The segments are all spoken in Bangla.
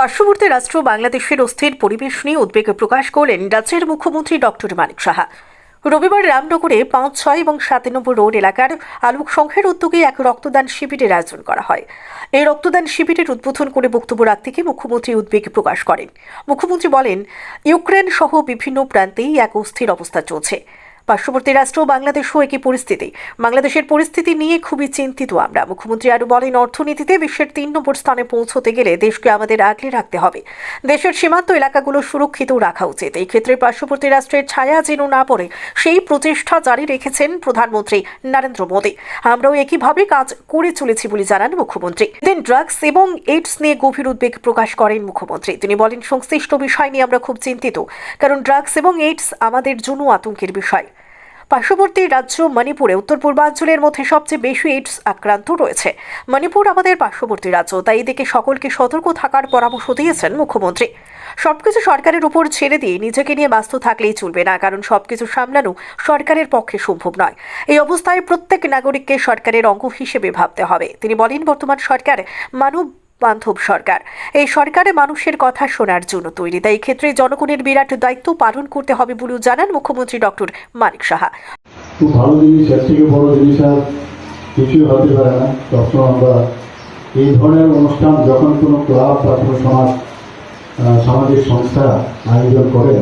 পার্শ্ববর্তী রাষ্ট্র বাংলাদেশের অস্থির পরিবেশ নিয়ে উদ্বেগ প্রকাশ করলেন রাজ্যের মুখ্যমন্ত্রী ডক্টর মানিক সাহা। রবিবার রামনগরে পাঁচ, ছয় এবং সাত রোড এলাকার আলোক সংঘের উদ্যোগে এক রক্তদান শিবিরের আয়োজন করা হয়। এই রক্তদান শিবিরের উদ্বোধন করে বক্তব্য রাখতে গিয়ে মুখ্যমন্ত্রী উদ্বেগ প্রকাশ করেন। মুখ্যমন্ত্রী বলেন, ইউক্রেন সহ বিভিন্ন প্রান্তেই এক অস্থির অবস্থা চলছে। পার্শ্ববর্তী রাষ্ট্র বাংলাদেশও একই পরিস্থিতি। বাংলাদেশের পরিস্থিতি নিয়ে খুবই চিন্তিত আমরা। মুখ্যমন্ত্রী আরও বলেন, অর্থনীতিতে বিশ্বের তিন নম্বর স্থানে পৌঁছতে গেলে দেশকে আমাদের আগলে রাখতে হবে। দেশের সীমান্ত এলাকাগুলো সুরক্ষিত রাখা উচিত। এই ক্ষেত্রে পার্শ্ববর্তী রাষ্ট্রের ছায়া যেন না পড়ে, সেই প্রচেষ্টা জারি রেখেছেন প্রধানমন্ত্রী নরেন্দ্র মোদী। আমরাও একইভাবে কাজ করে চলেছি বলে জানান মুখ্যমন্ত্রী। দেন ড্রাগস এবং এইডস নিয়ে গভীর উদ্বেগ প্রকাশ করেন মুখ্যমন্ত্রী। তিনি বলেন, সংশ্লিষ্ট বিষয় নিয়ে আমরা খুব চিন্তিত, কারণ ড্রাগস এবং এইডস আমাদের জন্য আতঙ্কের বিষয়। পার্শ্ববর্তী রাজ্য মণিপুরে উত্তর পূর্বাঞ্চলের মধ্যে সবচেয়ে বেশি এইডস আক্রান্ত রয়েছে। মণিপুর আমাদের পার্শ্ববর্তী রাজ্য, তাই এদিকে সকলকে সতর্ক থাকার পরামর্শ দিয়েছেন মুখ্যমন্ত্রী। সবকিছু সরকারের উপর ছেড়ে দিয়ে নিজেকে নিয়ে ব্যস্ত থাকলেই চলবে না, কারণ সবকিছু সামলানো সরকারের পক্ষে সম্ভব নয়। এই অবস্থায় প্রত্যেক নাগরিককে সরকারের অঙ্গ হিসেবে ভাবতে হবে। তিনি বলেন, বর্তমান সরকার মানব বান্ধব সরকার। এই সরকারে মানুষের কথা শোনার জন্য তৈরি। তাই ক্ষেত্রে জনগণের বিরাট দায়িত্ব পালন করতে হবে বলেও জানান মুখ্যমন্ত্রী ডক্টর মানিক সাহা। খুব ভালো জিনিস, এর থেকে বড় জিনিস আর কিছুই হতে পারে না। সবসময় আমরা, এই ধরনের অনুষ্ঠান যখন কোনো ক্লাব বা কোনো সমাজ সামাজিক সংস্থা আয়োজন করে,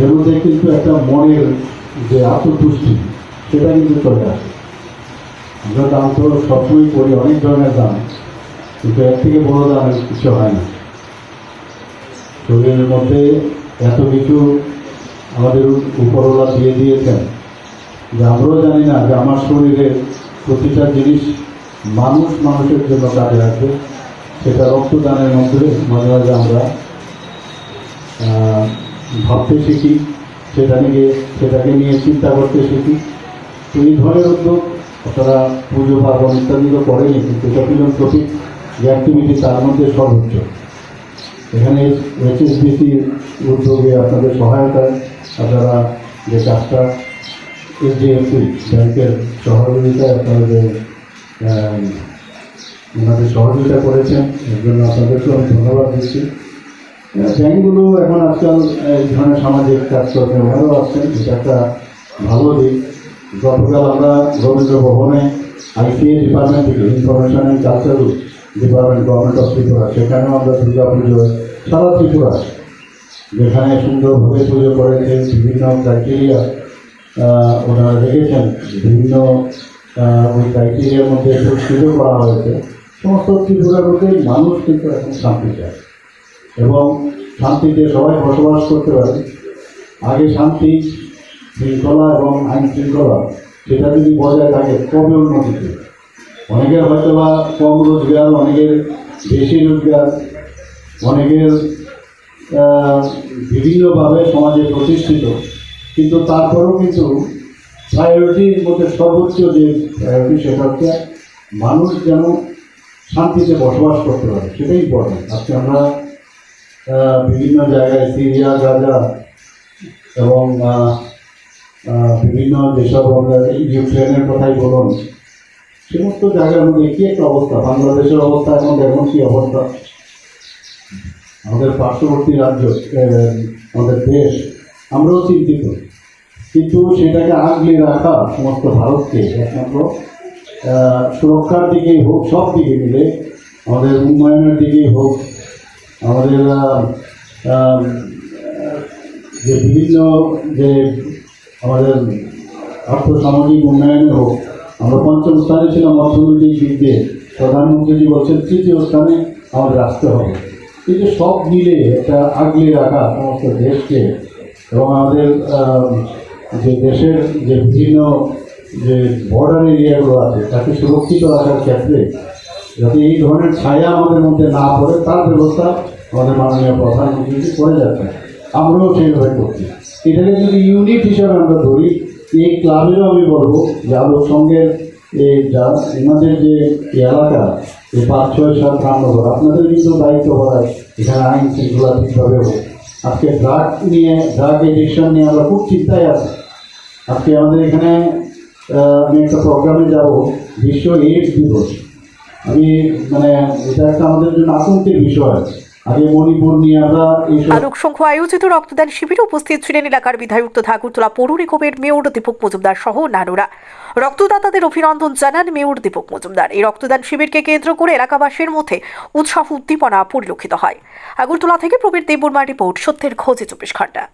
এর মধ্যে কিন্তু একটা মনের যে আত্মতুষ্টি, সেটা কিন্তু চলে আসে। আমরা দান তো সবসময় করি, অনেক ধরনের দান কিন্তু এর থেকে বড় আর কিছু হয় না। শরীরের মধ্যে এত কিছু আমাদের উপরওয়ালা দিয়ে দিয়েছেন যে আমরাও জানি না যে আমার শরীরের প্রতিটা জিনিস মানুষ মানুষের জন্য কাজে আসবে সেটা রক্তদানের মধ্যে মাঝে মাঝে আমরা ভাবতে শিখি, সেটা নিয়ে, সেটাকে নিয়ে চিন্তা করতে শিখি। তো এই ধরনের উদ্যোগ আপনারা পুজো পার্বণ ইত্যাদি তো করেনি, কিন্তু এটা ফিলন্থ্রপিক অ্যাক্টিভিটি তার মধ্যে সর্বোচ্চ। এখানে এইচএসবিসির উদ্যোগে আপনাদের সহায়তায় আপনারা যে কাজটা এইচডিএফসি ব্যাংকের সহযোগিতায় আপনারা যে ওনাদের সহযোগিতা করেছেন, এর জন্য আপনাদেরকেও আমি ধন্যবাদ দিচ্ছি। ব্যাংকগুলো এখন আজকাল এই ধরনের সামাজিক কাজকর্মে ওনারাও আসছেন এটা একটা ভালো দিক। গতকাল আমরা রবীন্দ্র ভবনে আইসিএ ডিপার্টমেন্ট থেকে information and cultural department government of Tripura সেখানেও আমরা দুর্গা পুজো সারা ত্রিপুরা, যেখানে সুন্দরভাবে পুজো করেছে বিভিন্ন ক্রাইটেরিয়া ওনারা রেখেছেন বিভিন্ন ওই ক্রাইটেরিয়ার মধ্যে পুরস্কৃত করা হয়েছে। সমস্ত ত্রিপুরার মধ্যে মানুষ কিন্তু এখন শান্তি চায় এবং শান্তিতে সবাই বসবাস করতে পারে। আগে শান্তি, শৃঙ্খলা এবং আইন শৃঙ্খলা, সেটা যদি বজায় থাকে কবে উন্নতিতে অনেকের হয়তো বা কম রোজগার, অনেকের বেশি রোজগার, অনেকের বিভিন্নভাবে সমাজে প্রতিষ্ঠিত। কিন্তু তারপরেও কিন্তু প্রায়োরিটির মধ্যে সর্বোচ্চ যে প্রায়োরিটি সেটা হচ্ছে মানুষ যেন শান্তিতে বসবাস করতে পারে। সেটাই ইম্পর্টেন্ট আজকে আমরা বিভিন্ন জায়গায় সিরিয়া, গাজা এবং বিভিন্ন যেসব আমরা ইউক্রেনের কথাই বলুন সমস্ত মধ্যে কি একটা অবস্থা। বাংলাদেশের অবস্থা এখন এখন কি অবস্থা। আমাদের পার্শ্ববর্তী রাজ্য আমাদের দেশ, আমরাও চিন্তিত। কিন্তু সেটাকে আগলে রাখা সমস্ত ভারতকে একমাত্র সুরক্ষার দিকেই হোক, সব দিকে মিলে আমাদের উন্নয়নের দিকেই হোক, আমাদের যে বিভিন্ন যে আমাদের আর্থসামাজিক উন্নয়নে হোক আমরা পঞ্চম স্থানে ছিলাম অর্থনৈতিক দিক দিয়ে। প্রধানমন্ত্রীজি বলছেন, তৃতীয় স্থানে আমাদের আসতে হবে। কিন্তু সব মিলে একটা আগলে রাখা সমস্ত দেশকে এবং আমাদের যে দেশের যে বিভিন্ন যে বর্ডার এরিয়াগুলো আছে, তাকে সুরক্ষিত রাখার ক্ষেত্রে যাতে এই ধরনের ছায়া আমাদের মধ্যে না পড়ে, তার ব্যবস্থা আমাদের মাননীয় প্রধানমন্ত্রী করে যাচ্ছেন। আমরাও সেইভাবে করছি। এটাকে যদি ইউনিট হিসাবে আমরা ধরি এই ক্লাবেরও আমি বলব যে আলোর সঙ্গে এই যা এনাদের যে এলাকা, এই পাঁচ, ছয়, সাত রামনগর আপনাদের কিন্তু দায়িত্ব হয় এখানে আইন শৃঙ্খলা ঠিকভাবে হোক। আজকে ড্রাগ নিয়ে ড্রাগ এডিকশন নিয়ে আমরা খুব চিন্তায় আছি। আজকে আমাদের এখানে আমি একটা প্রোগ্রামে যাব, বিশ্ব এইডস দিবস। আমি মানে এটা একটা আমাদের জন্য আতঙ্কের বিষয়। আলোক সংঘ আয়োজিত রক্তদান শিবিরে উপস্থিত ছিলেন এলাকার বিধায়ক আগরতলা পৌর নিগমের মেয়র দীপক মজুমদার সহ নানুরা। রক্তদাতাদের অভিনন্দন জানান মেয়র দীপক মজুমদার। এই রক্তদান শিবিরকে কেন্দ্র করে এলাকাবাসীর মধ্যে উৎসাহ, উদ্দীপনা পরিলক্ষিত হয়। আগরতলা থেকে প্রবীর দেববর্মা রিপোর্ট, সত্যের খোঁজে চব্বিশ ঘণ্টা।